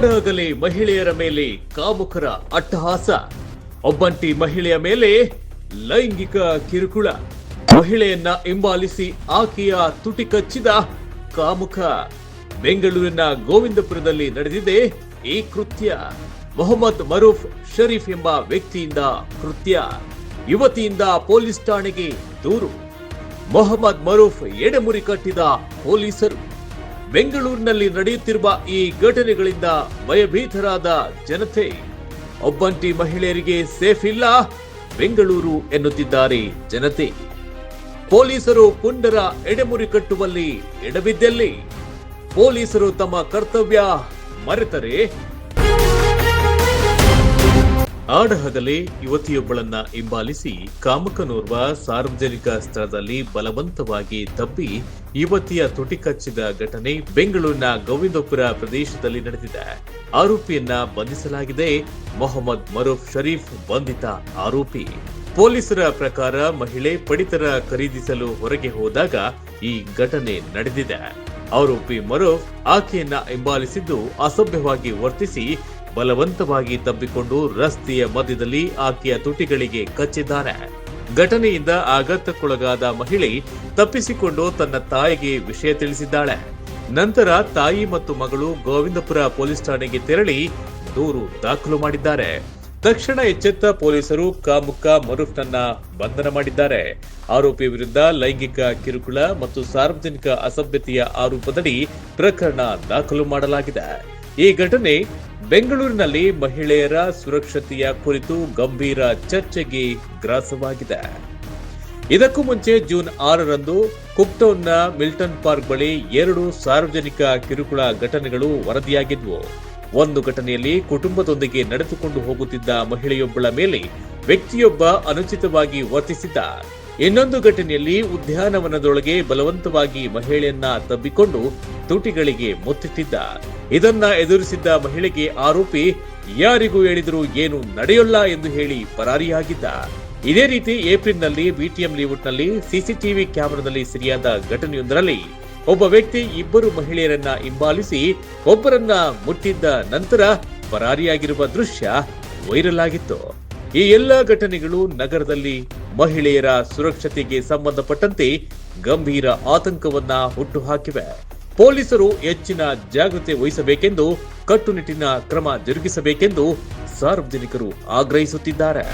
ನಾಡಾಗಲೇ ಮಹಿಳೆಯರ ಮೇಲೆ ಕಾಮುಕರ ಅಟ್ಟಹಾಸ. ಒಬ್ಬಂಟಿ ಮಹಿಳೆಯ ಮೇಲೆ ಲೈಂಗಿಕ ಕಿರುಕುಳ. ಮಹಿಳೆಯನ್ನ ಹಿಂಬಾಲಿಸಿ ಆಕೆಯ ತುಟಿ ಕಚ್ಚಿದ ಕಾಮುಕ. ಬೆಂಗಳೂರಿನ ಗೋವಿಂದಪುರದಲ್ಲಿ ನಡೆದಿದೆ ಈ ಕೃತ್ಯ. ಮೊಹಮ್ಮದ್ ಮರೂಫ್ ಶರೀಫ್ ಎಂಬ ವ್ಯಕ್ತಿಯಿಂದ ಕೃತ್ಯ. ಯುವತಿಯಿಂದ ಪೊಲೀಸ್ ಠಾಣೆಗೆ ದೂರು. ಮೊಹಮ್ಮದ್ ಮರೂಫ್ ಎಡೆಮುರಿ ಕಟ್ಟಿದ ಪೊಲೀಸರು. ಬೆಂಗಳೂರಿನಲ್ಲಿ ನಡೆಯುತ್ತಿರುವ ಈ ಘಟನೆಗಳಿಂದ ಭಯಭೀತರಾದ ಜನತೆ, ಒಬ್ಬಂಟಿ ಮಹಿಳೆಯರಿಗೆ ಸೇಫ್ ಇಲ್ಲ, ಬೆಂಗಳೂರು ಎನ್ನುತ್ತಿದ್ದಾರೆ ಜನತೆ. ಪೊಲೀಸರು ಪುಂಡರ ಎಡೆಮುರಿ ಕಟ್ಟುವಲ್ಲಿ ಎಡಬಿದ್ದಲ್ಲಿ? ಪೊಲೀಸರು ತಮ್ಮ ಕರ್ತವ್ಯ ಮರೆತರೆ? ಆಡಹಗಲೇ ಯುವತಿಯೊಬ್ಬಳನ್ನ ಹಿಂಬಾಲಿಸಿ ಕಾಮಕನೋರ್ವ ಸಾರ್ವಜನಿಕ ಸ್ಥಳದಲ್ಲಿ ಬಲವಂತವಾಗಿ ತಪ್ಪಿ ಯುವತಿಯ ತುಟಿ ಕಚ್ಚಿದ ಘಟನೆ ಬೆಂಗಳೂರಿನ ಗೋವಿಂದಪುರ ಪ್ರದೇಶದಲ್ಲಿ ನಡೆದಿದೆ. ಆರೋಪಿಯನ್ನ ಬಂಧಿಸಲಾಗಿದೆ. ಮೊಹಮ್ಮದ್ ಮರೂಫ್ ಶರೀಫ್ ಬಂಧಿತ ಆರೋಪಿ. ಪೊಲೀಸರ ಪ್ರಕಾರ ಮಹಿಳೆ ಪಡಿತರ ಖರೀದಿಸಲು ಹೊರಗೆ ಹೋದಾಗ ಈ ಘಟನೆ ನಡೆದಿದೆ. ಆರೋಪಿ ಮರೂಫ್ ಆಕೆಯನ್ನ ಹಿಂಬಾಲಿಸಿದ್ದು ಅಸಭ್ಯವಾಗಿ ವರ್ತಿಸಿ ಬಲವಂತವಾಗಿ ತಬ್ಬಿಕೊಂಡು ರಸ್ತೆಯ ಮಧ್ಯದಲ್ಲಿ ಆಕೆಯ ತುಟಿಗಳಿಗೆ ಕಚ್ಚಿದ್ದಾನೆ. ಘಟನೆಯಿಂದ ಆಘಾತಕ್ಕೊಳಗಾದ ಮಹಿಳೆ ತಪ್ಪಿಸಿಕೊಂಡು ತನ್ನ ತಾಯಿಗೆ ವಿಷಯ ತಿಳಿಸಿದ್ದಾಳೆ. ನಂತರ ತಾಯಿ ಮತ್ತು ಮಗಳು ಗೋವಿಂದಪುರ ಪೊಲೀಸ್ ಠಾಣೆಗೆ ತೆರಳಿ ದೂರು ದಾಖಲು ಮಾಡಿದ್ದಾರೆ. ತಕ್ಷಣ ಎಚ್ಚೆತ್ತ ಪೊಲೀಸರು ಕಾಮುಕ ಮರುಫ್ನನ್ನ ಬಂಧನ ಮಾಡಿದ್ದಾರೆ. ಆರೋಪಿ ವಿರುದ್ಧ ಲೈಂಗಿಕ ಕಿರುಕುಳ ಮತ್ತು ಸಾರ್ವಜನಿಕ ಅಸಭ್ಯತೆಯ ಆರೋಪದಡಿ ಪ್ರಕರಣ ದಾಖಲು ಮಾಡಲಾಗಿದೆ. ಈ ಘಟನೆ ಬೆಂಗಳೂರಿನಲ್ಲಿ ಮಹಿಳೆಯರ ಸುರಕ್ಷತೆಯ ಕುರಿತು ಗಂಭೀರ ಚರ್ಚೆಗೆ ಗ್ರಾಸವಾಗಿದೆ. ಇದಕ್ಕೂ ಮುಂಚೆ ಜೂನ್ ಆರರಂದು ಕುಕ್ಟೌನ್ನ ಮಿಲ್ಟನ್ ಪಾರ್ಕ್ ಬಳಿ ಎರಡು ಸಾರ್ವಜನಿಕ ಕಿರುಕುಳ ಘಟನೆಗಳು ವರದಿಯಾಗಿದ್ವು. ಒಂದು ಘಟನೆಯಲ್ಲಿ ಕುಟುಂಬದೊಂದಿಗೆ ನಡೆದುಕೊಂಡು ಹೋಗುತ್ತಿದ್ದ ಮಹಿಳೆಯೊಬ್ಬಳ ಮೇಲೆ ವ್ಯಕ್ತಿಯೊಬ್ಬ ಅನುಚಿತವಾಗಿ ವರ್ತಿಸಿದ್ದ. ಇನ್ನೊಂದು ಘಟನೆಯಲ್ಲಿ ಉದ್ಯಾನವನದೊಳಗೆ ಬಲವಂತವಾಗಿ ಮಹಿಳೆಯನ್ನ ತಬ್ಬಿಕೊಂಡು ತುಟಿಗಳಿಗೆ ಮುತ್ತಿಟ್ಟಿದ್ದ. ಇದನ್ನ ಎದುರಿಸಿದ್ದ ಮಹಿಳೆಗೆ ಆರೋಪಿ, ಯಾರಿಗೂ ಹೇಳಿದರೂ ಏನು ನಡೆಯೋಲ್ಲ ಎಂದು ಹೇಳಿ ಪರಾರಿಯಾಗಿದ್ದ. ಇದೇ ರೀತಿ ಏಪ್ರಿಲ್ನಲ್ಲಿ ಬಿಟಿಎಂ ಲೇಔಟ್ನಲ್ಲಿ ಸಿಸಿಟಿವಿ ಕ್ಯಾಮೆರಾದಲ್ಲಿ ಸರಿಯಾದ ಘಟನೆಯೊಂದರಲ್ಲಿ ಒಬ್ಬ ವ್ಯಕ್ತಿ ಇಬ್ಬರು ಮಹಿಳೆಯರನ್ನ ಹಿಂಬಾಲಿಸಿ ಒಬ್ಬರನ್ನ ಮುಟ್ಟಿದ್ದ ನಂತರ ಪರಾರಿಯಾಗಿರುವ ದೃಶ್ಯ ವೈರಲ್ ಆಗಿತ್ತು. ಈ ಎಲ್ಲ ಘಟನೆಗಳು ನಗರದಲ್ಲಿ ಮಹಿಳೆಯರ ಸುರಕ್ಷತೆಗೆ ಸಂಬಂಧಪಟ್ಟಂತೆ ಗಂಭೀರ ಆತಂಕವನ್ನ ಹುಟ್ಟುಹಾಕಿವೆ. ಪೊಲೀಸರು ಹೆಚ್ಚಿನ ಜಾಗೃತಿ ವಹಿಸಬೇಕೆಂದು ಕಟ್ಟುನಿಟ್ಟಿನ ಕ್ರಮ ಜರುಗಿಸಬೇಕೆಂದು ಸಾರ್ವಜನಿಕರು ಆಗ್ರಹಿಸುತ್ತಿದ್ದಾರೆ.